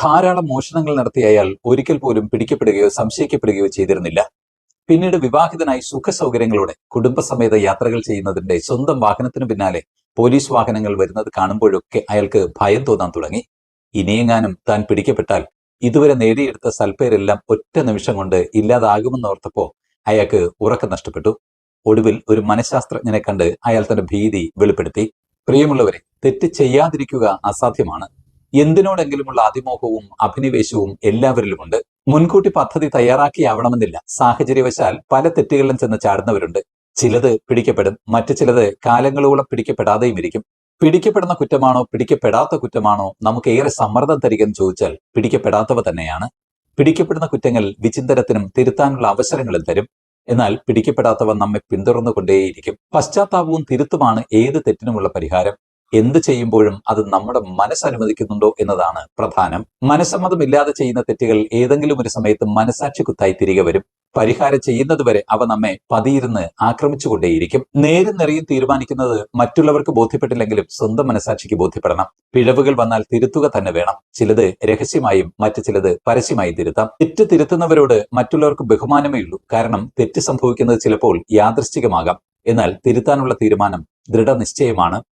ധാരാളം മോഷണങ്ങൾ നടത്തിയ അയാൾ ഒരിക്കൽ പോലും പിടിക്കപ്പെടുകയോ സംശയിക്കപ്പെടുകയോ ചെയ്തിരുന്നില്ല. പിന്നീട് വിവാഹിതനായി സുഖസൗകര്യങ്ങളോടെ കുടുംബസമേത യാത്രകൾ ചെയ്യുന്നതിന്റെ സ്വന്തം വാഹനത്തിന് പിന്നാലെ പോലീസ് വാഹനങ്ങൾ വരുന്നത് കാണുമ്പോഴൊക്കെ അയാൾക്ക് ഭയം തോന്നാൻ തുടങ്ങി. ഇനിയെങ്ങാനും താൻ പിടിക്കപ്പെട്ടാൽ ഇതുവരെ നേടിയെടുത്ത സൽപ്പേരെല്ലാം ഒറ്റ നിമിഷം കൊണ്ട് ഇല്ലാതാകുമെന്നോർത്തപ്പോ അയാൾക്ക് ഉറക്കം നഷ്ടപ്പെട്ടു. ഒടുവിൽ ഒരു മനഃശാസ്ത്രജ്ഞനെ കണ്ട് അയാൾ തന്റെ ഭീതി വെളിപ്പെടുത്തി. പ്രിയമുള്ളവരെ തെറ്റ് ചെയ്യാതിരിക്കുക അസാധ്യമാണ്. എന്തിനോടെങ്കിലുമുള്ള അതിമോഹവും അഭിനിവേശവും എല്ലാവരിലുമുണ്ട്. മുൻകൂട്ടി പദ്ധതി തയ്യാറാക്കിയാവണമെന്നില്ല. സാഹചര്യവശാൽ പല തെറ്റുകളിലും ചെന്ന് ചാടുന്നവരുണ്ട്. ചിലത് പിടിക്കപ്പെടും. മറ്റു ചിലത് കാലങ്ങളോളം പിടിക്കപ്പെടാതെയും ഇരിക്കും. പിടിക്കപ്പെടുന്ന കുറ്റമാണോ പിടിക്കപ്പെടാത്ത കുറ്റമാണോ നമുക്ക് ഏറെ സമ്മർദ്ദം തരികെന്ന് ചോദിച്ചാൽ പിടിക്കപ്പെടാത്തവ തന്നെയാണ്. പിടിക്കപ്പെടുന്ന കുറ്റങ്ങൾ വിചിന്തനത്തിനും തിരുത്താനുള്ള അവസരങ്ങളും തരും. എന്നാൽ പിടിക്കപ്പെടാത്തവ നമ്മെ പിന്തുടർന്നുകൊണ്ടേയിരിക്കും. പശ്ചാത്താപവും തിരുത്തുമാണ് ഏത് തെറ്റിനുമുള്ള പരിഹാരം. എന്ത് ചെയ്യുമ്പോഴും അത് നമ്മുടെ മനസ്സ് അനുവദിക്കുന്നുണ്ടോ എന്നതാണ് പ്രധാനം. മനസ്സമ്മതമില്ലാതെ ചെയ്യുന്ന തെറ്റുകൾ ഏതെങ്കിലും ഒരു സമയത്ത് മനസാക്ഷി കുത്തായി തിരികെ വരും. പരിഹാരം ചെയ്യുന്നതുവരെ അവ നമ്മെ പതിയിരുന്ന് ആക്രമിച്ചുകൊണ്ടേയിരിക്കും. നേരും നിറയും തീരുമാനിക്കുന്നത് മറ്റുള്ളവർക്ക് ബോധ്യപ്പെട്ടില്ലെങ്കിലും സ്വന്തം മനസാക്ഷിക്ക് ബോധ്യപ്പെടണം. പിഴവുകൾ വന്നാൽ തിരുത്തുക തന്നെ വേണം. ചിലത് രഹസ്യമായും മറ്റു ചിലത് പരസ്യമായും തിരുത്താം. തെറ്റ് തിരുത്തുന്നവരോട് മറ്റുള്ളവർക്ക് ബഹുമാനമേ ഉള്ളൂ. കാരണം തെറ്റ് സംഭവിക്കുന്നത് ചിലപ്പോൾ യാദൃശ്ചികമാകാം. എന്നാൽ തിരുത്താനുള്ള തീരുമാനം ദൃഢനിശ്ചയമാണ്.